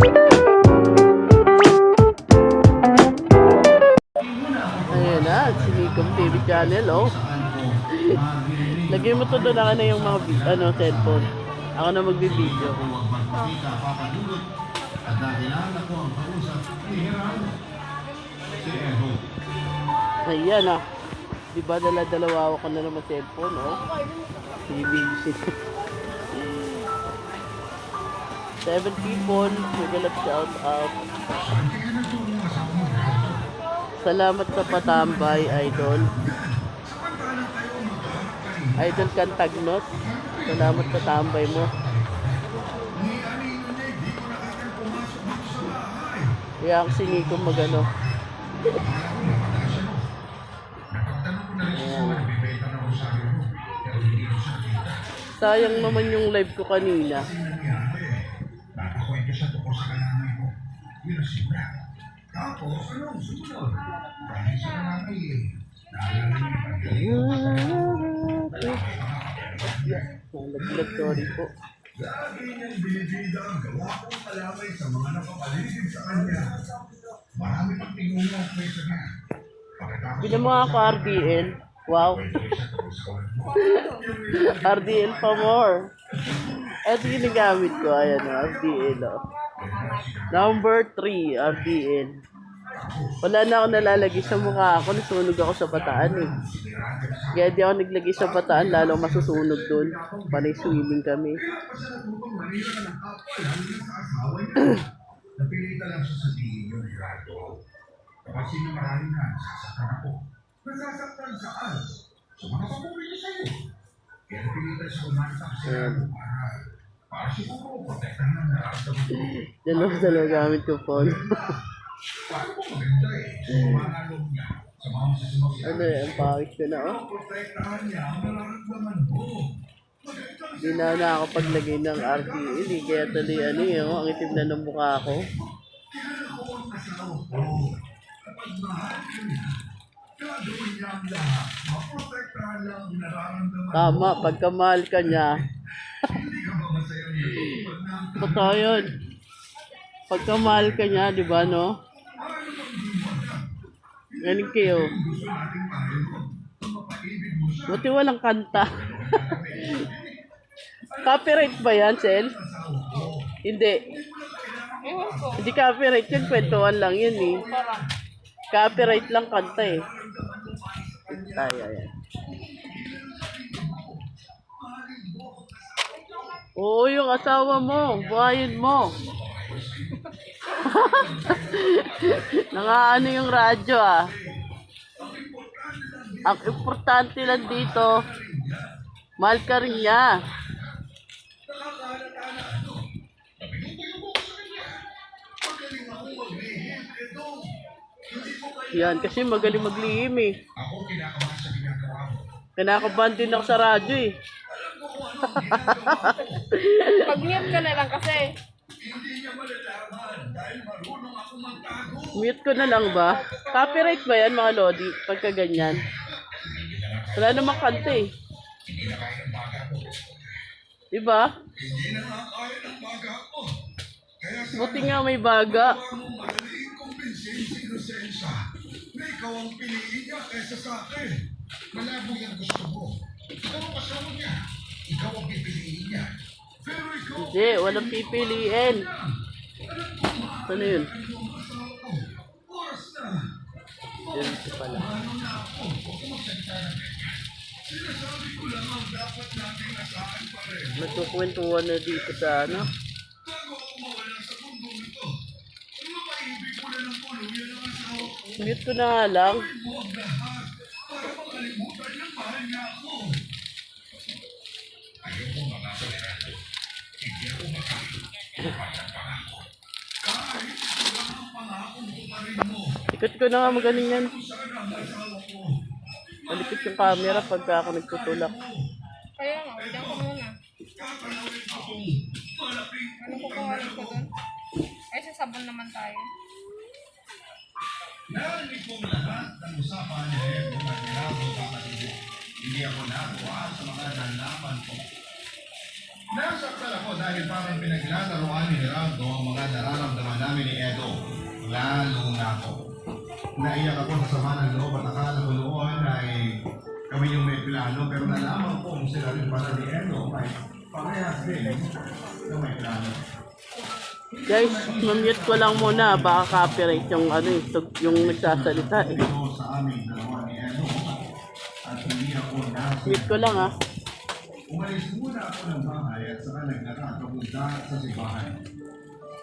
Ayan na, Sinikong TV channel, oh. Lagay mo to doon ako na yung mga ano, cellphone. Ako na magbibideo. Ayan ah. Di ba dala-dalawa ko na naman cellphone, oh. BBC. Seven people, magalap shout out. Salamat sa patambay, Idol. Idol Cantagnos. Salamat sa tambay mo. Kaya ang siniko magano. Ayan. Sayang naman yung live ko kanina. Simula. Tapos, anong sumunod? Dahil sa kalamay eh. Naalala niyo pag-ibig. Nalaglag, sorry po. Lagi niyang binibida ang gawa kong kalamay sa mga nakapaligid sa kanya. Marami pang tinungo ang niya. Pagkatapos Bilang mga ka RDL. Wow. RDL pa more. Ito yung ginagamit ko. Ayan o, RDL o. Number 3, RDL. Wala na ako nalalagay sa mukha ako. Nasunog ako sa bataan eh. Kaya di ako naglagay sa bataan, lalo masusunog doon. Panay swimming kami. Napilitan lang siya sabihin yung Gerardo. Kapag sino marami na, sasaktan ako. Nasasaktan saan? Sa mga pamuli niya sa'yo. Kaya napilitan siya umantak sa Gerardo ang ko. Dalawa-dalawa gamit ko phone. Maganda eh? Ano yan, pawis ko na oh. Ang mo. Maganda Hindi na nakapaglagay ng RDL eh. Kaya tuloy ano eh, oh, ang itim na ng mukha ko. ang ang ang. Tama, pagkamahal ka niya. Totoo yun. Pagkamahal ka niya, di ba no? Galing kayo. Buti walang kanta. copyright ba yan, Sel? Hindi. Hindi copyright yun, kwentuhan lang yun eh. Copyright lang kanta eh. Ay, ay, Oo, yung asawa mo, buhayin mo. Nangaano yung radyo ah. Ang importante lang dito, mahal ka rin niya. Yan, kasi magaling maglihim eh. Kinakabahan din ako sa radyo eh. Pag-mute ka na lang kasi. Hindi niya malalaman dahil marunong ako magtago. Mute ko na lang ba? Copyright ba yan mga Lodi? Pagka ganyan. Wala namang kanta eh. Diba? Buti nga may baga. na ikaw ang piliin niya kaysa sa akin. Malabo yung gusto mo. Ikaw ang kasama niya. Ikaw ang pipiliin niya. Pero ikaw Hindi, walang pipiliin. Ano yun? ang. Oras na. Yun ito pala. Ano na ako? Huwag mo magsalita na. Sinasabi ko lang ang dapat nating asahan pa rin. Nagkukwentuhan na dito sa ano. Bago ako mawala sa mundong ito, ang mapaibig ko na ng puluyan ng asawa ko. Mute ko na lang. ang para makalimutan ng mahal niya ako. Ikot ko na nga magaling yan. Ko. Malikot yung camera pagka ako nagtutulak. Kaya nga, wala ko muna. Kakalawin ako. Malaking Ano kukuhain ko doon? Ay, sa sabon naman tayo. Narinig kong lahat ng usapan ni Remo at Gerardo kapatid. Hindi ako nagawa sa mga nalaman ko. Nasaktan ako dahil parang pinaglalaroan ni Gerardo ang mga nararamdaman kami ni Edo. Lalo na ako. Naiyak ako sa sama ng loob at akala ko noon ay kami yung may plano pero nalaman ko kung sila rin pala ni Edo ay parehas din na may plano. Guys, mamute ko lang muna. Baka copyright yung ano yung nagsasalita eh. Mute ko lang ah. Umalis muna ako ng bahay at saka nagkakapunta sa simbahan.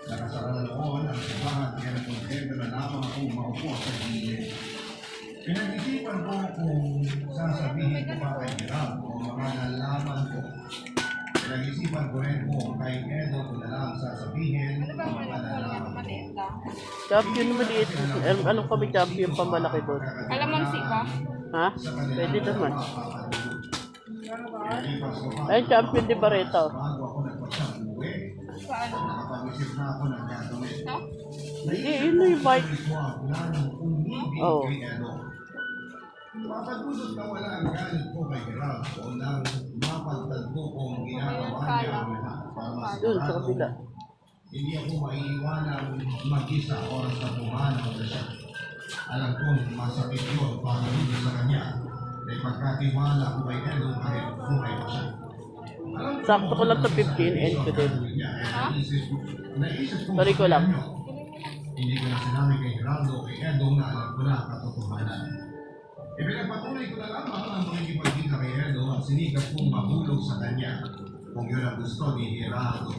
Nakasara na noon ang simbahan kaya nakontento na lamang ako maupo sa gilid. Pinag-isipan ko kung sasabihin ko pa kay Gerald o mga nalaman ko. Pinag-isipan ko rin kung kay Edo ko na lang sasabihin Ano ba ang mo mga nalaman ko. Champion maliit. Alam, alam kami champion pamalaki doon. Alam mo si ba? Ha? Pwede naman. Ayun, champion di gagawin. No? Hindi, na yung bike. Oo. Mapagdusot na wala ang galit ko kay Gerald o nang mapagtagpo kong ginagawa niya ang lahat para Doon, sa kabila. hindi ako maiiwanang mag-isa oras na pumanaw na siya. Alam kong masakit yun para dito sa kanya na ipagkatiwala ko kay Edo kahit buhay pa siya. Sakto ko lang sa 15, end ko din. niya, eh, Sorry ko lang. hindi ko na sinabi kay Geraldo o kay Edo na alam ko na ang katotohanan. Ipinagpatuloy ko na lamang ang makikipagkita kay Edo at sinikap kong mahulog sa kanya kung yun ang gusto ni Geraldo.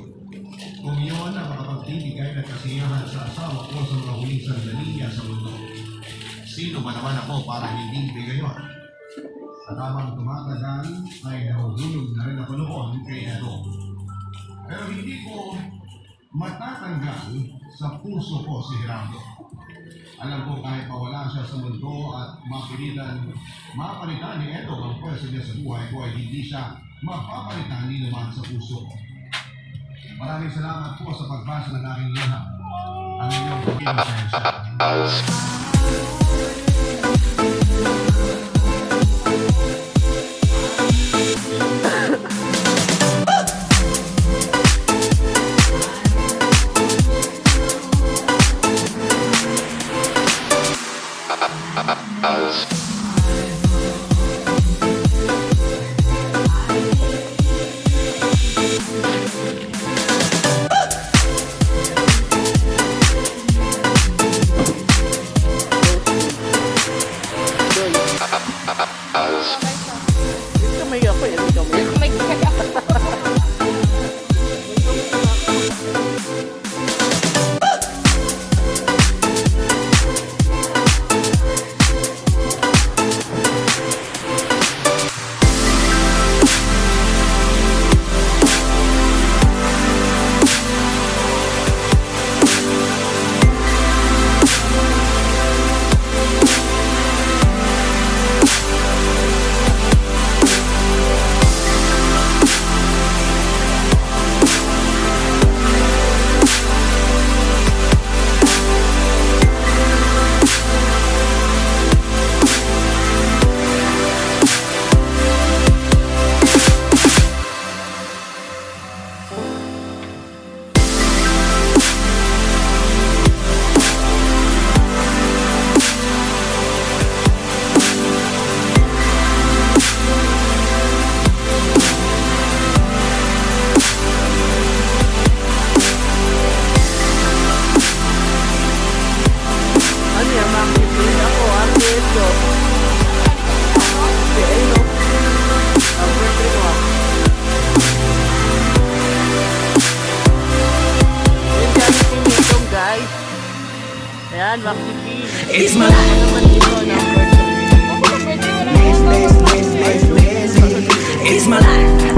Kung yun ang makapagtibigay ng kasiyahan sa asawa ko sa mga huling sandali niya sa mundo. Sino ba naman ako para hindi bigayon? At habang tumatagal ay nahuhulog na rin ako noon kay Edo. Pero hindi ko matatanggal sa puso ko si Gerardo. Alam ko kahit mawala siya sa mundo at mapilitan, mapalitan ni Edo ang pwesto niya sa buhay ko ay hindi siya mapapalitan ni naman sa puso ko. Maraming salamat po sa pagbasa ng aking liham. Ang inyong pag-ibig Ayan, Maxi P. It's my Ano naman dito, number 3. It's my life.